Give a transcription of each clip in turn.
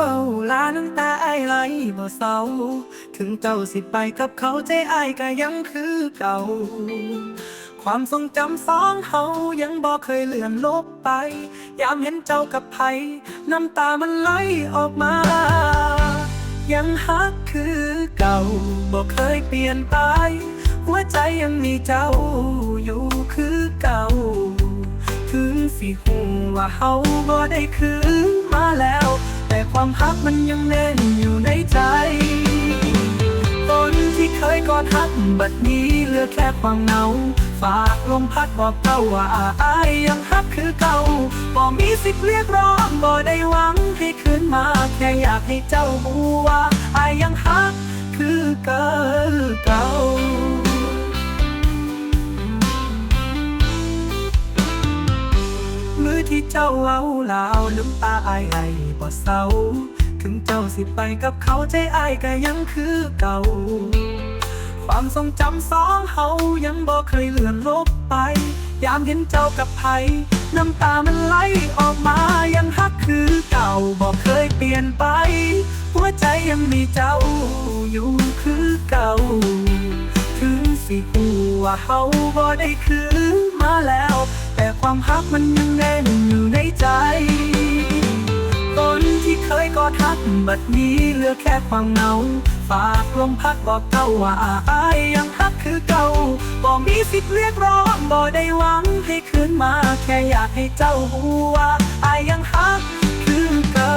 เอาลาน้ำตาไอไหลบ่เศร้า ถึงเจ้าสิไปกับเขาใจไอายก็ยังคือเก่า ความทรงจำสองเฮายังบ่เคยเลือนลบไป ยามเห็นเจ้ากับไผน้ำตามันไหลออกมา ยังฮักคือเก่าบ่เคยเปลี่ยนไป หัวใจยังมีเจ้าอยู่คือเก่าถึงสิหูว่าเฮาบ่ได้คืนมาแล้ว ความฮักมันยังแน่นอยู่ในใจตนที่เคยกอดฮักบัดนี้เหลือแค่ความเหงา ฝากลมพัดบอกเจ้าว่าอายยังฮักคือเก่าบ่มีสิทธิ์เรียกร้องบ่ได้หวังให้คืนมาแค่อยากให้เจ้ารู้ว่าอายยังฮักคือเก่า ที่เจ้าเอาลาวน้ำตาอายไอบ่เศร้า ถึงเจ้าสิไปกับเขาใจอายก็ยังคือเก่า ความทรงจำสองเฮายังบ่เคยเลือนลบไป ยามเห็นเจ้ากับไผน้ำตามันไหลออกมายังฮักคือเก่าบ่เคยเปลี่ยนไป หัวใจยังมีเจ้าอยู่คือเก่า ถึงสิหูว่าเฮาบ่ได้คืนมาแล้ว ความฮักมันยังแน่นอยู่ในใจต้นที่เคยกอดฮักบัดนี้เหลือแค่ความเหงา ฝากลมพัดบอกเจ้าว่าอายยังฮักคือเก่าบ่มีสิทธิ์เรียกร้องบ่ได้หวังให้คืนมา แค่อยากให้เจ้ารู้ว่าอายยังฮักคือเก่า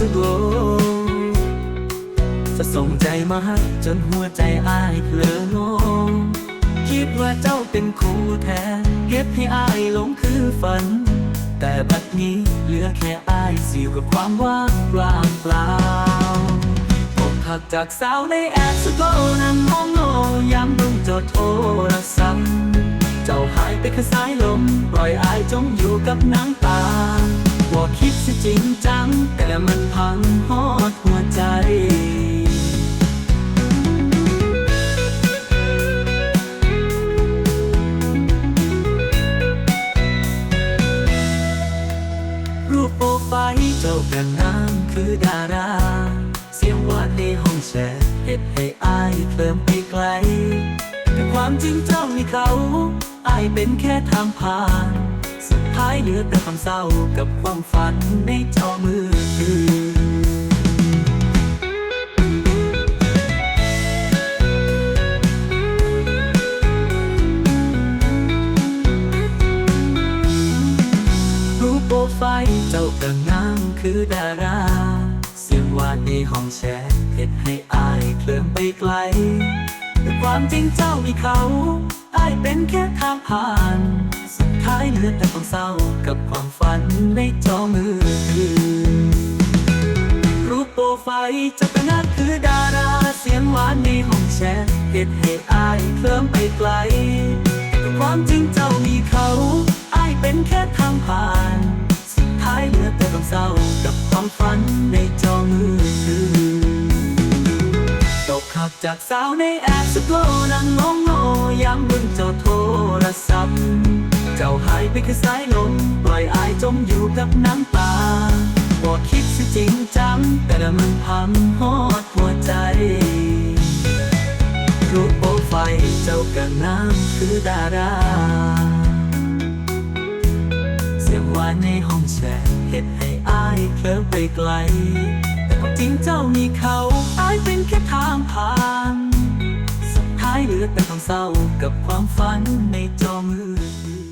ไม่แอบสะโกจะส่งใจมาให้จนหัวใจอ้ายเพลอลง คิดว่าเจ้าเป็นคู่แท้เก็บให้อ้ายหลงคือฝัน แต่บัดนี้เหลือแค่อ้ายสิวกับความว่างเปล่าเปล่าผมหักจากสาวในแอบสโกนั่งมองโง่ยามลงจดโทรศัพท์ เจ้าหายไปคือสายลม ปล่อยอายจมอยู่กับน้ำตา งฮอดหัวใจรูปโปรไฟล์เจ้าแบบนั้นคือดารา เสียงหวานในห้องแชทเฮ็ดให้อายเคลิ้มไปไกล แต่ความจริงเจ้ามีเขาอายเป็นแค่ทางผ่าน สุดท้ายเหลือแต่ความเศร้ากับความฝันในจอมือถือ คือดารา เสียงหวานในห้องแชทเฮ็ดให้อายเคลิ้มไปไกล แต่ความจริงเจ้ามีเขาอายเป็นแค่ทางผ่าน สุดท้ายเหลือแต่ความเศร้ากับความฝันในจอมือถือรูปโปรไฟล์เจ้าก็งามคือดารา เสียงหวานในห้องแชทเฮ็ดให้อายเคลิ้มไปไกลแต่ความจริงเจ้ามีเขาอายเป็นแค่ทางผ่าน ตกหักจากสาวในแอปสโกนั่งงงโงยามบึงเจ้าโทรศัพท์ เจ้าหายไปคือสายลมปล่อยอายจมอยู่กับน้ำตาบอกคิดสิจริงจัง แต่มันพังฮอดหัวใจรูปโปรไฟล์เจ้าก็น้ำคือดาราเสียงหวานในห้องแชทเฮ็ดให้อายเคลิ้มไปไกลแต่จริงเจ้ามีเขาอายเป็นแค่างผ่านสุดท้ายเหลือแต่ความเศร้ากับความฝันในจอมือถือ